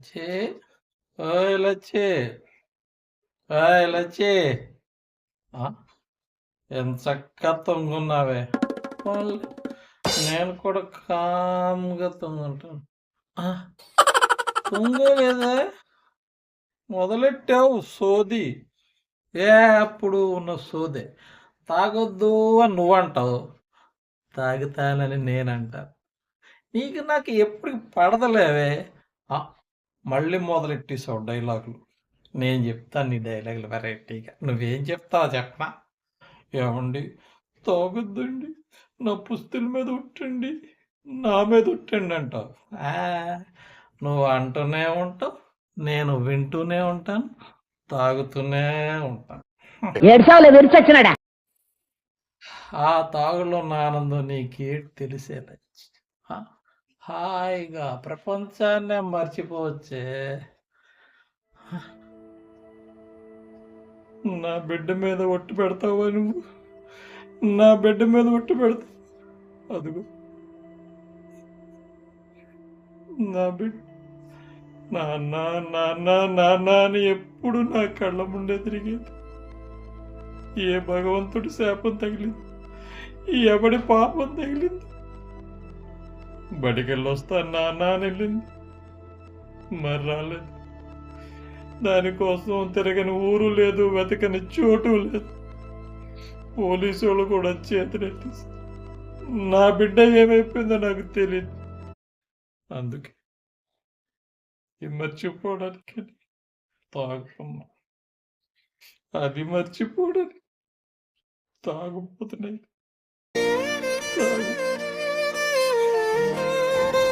చే ఓయ్ లచ్చి ఓయ్ లచ్చి? ఎంత చక్కగా తొంగున్నావే. నేను కూడా కామ్గా తొంగుంటాను. తొంగలేదే? మొదలెట్టావు సోది? ఏ అప్పుడు ఉన్న సోదే. తాగొద్దు అని నువ్వంటావు. తాగుతానని నేనంటాను. నీకు నాకు ఎప్పుడు పడదలేవే? ఆ, మళ్ళీ మొదలెట్టేసావు డైలాగులు నేను చెప్తాను నీ డైలాగులు వెరైటీగా నువ్వేం చెప్తావో చెప్పనా? ఏమండి? తాగొద్దండి. నా పుస్తుల మీద ఉట్టండి. నా మీద ఉట్టండి అంటావు. ఆ, నువ్వు అంటూనే ఉంటావు. నేను వింటూనే ఉంటాను. తాగుతూనే ఉంటాను. ఆ తాగులో ఉన్న ఆనందం నీకేటి తెలిసేలా. హాయిగా ప్రపంచాన్నే మర్చిపోవచ్చే. నా బిడ్డ మీద ఒట్టు పెడతావా నువ్వు? నా బిడ్డ మీద ఒట్టు పెడతావు అదిగో. నా బిడ్డ నాన్న నాన్న నాన్న అని ఎప్పుడు నా కళ్ళ ముందే తిరిగేది. ఏ భగవంతుడి శాపం తగిలింది? ఎవడి పాపం తగిలింది? బడికెళ్ళొస్తా నాన్న అని వెళ్ళింది మరి రాలేదు. దానికోసం తిరగని ఊరు లేదు వెతకని చోటు లేదు. పోలీసు వాళ్ళు కూడా చేతులెట్టేసి నా బిడ్డ ఏమైపోయిందో నాకు తెలియదు అందుకే ఇది మర్చిపోవడానికి తాగుతున్నా అది మర్చిపోవడానికి తాగుపోతున్నాయి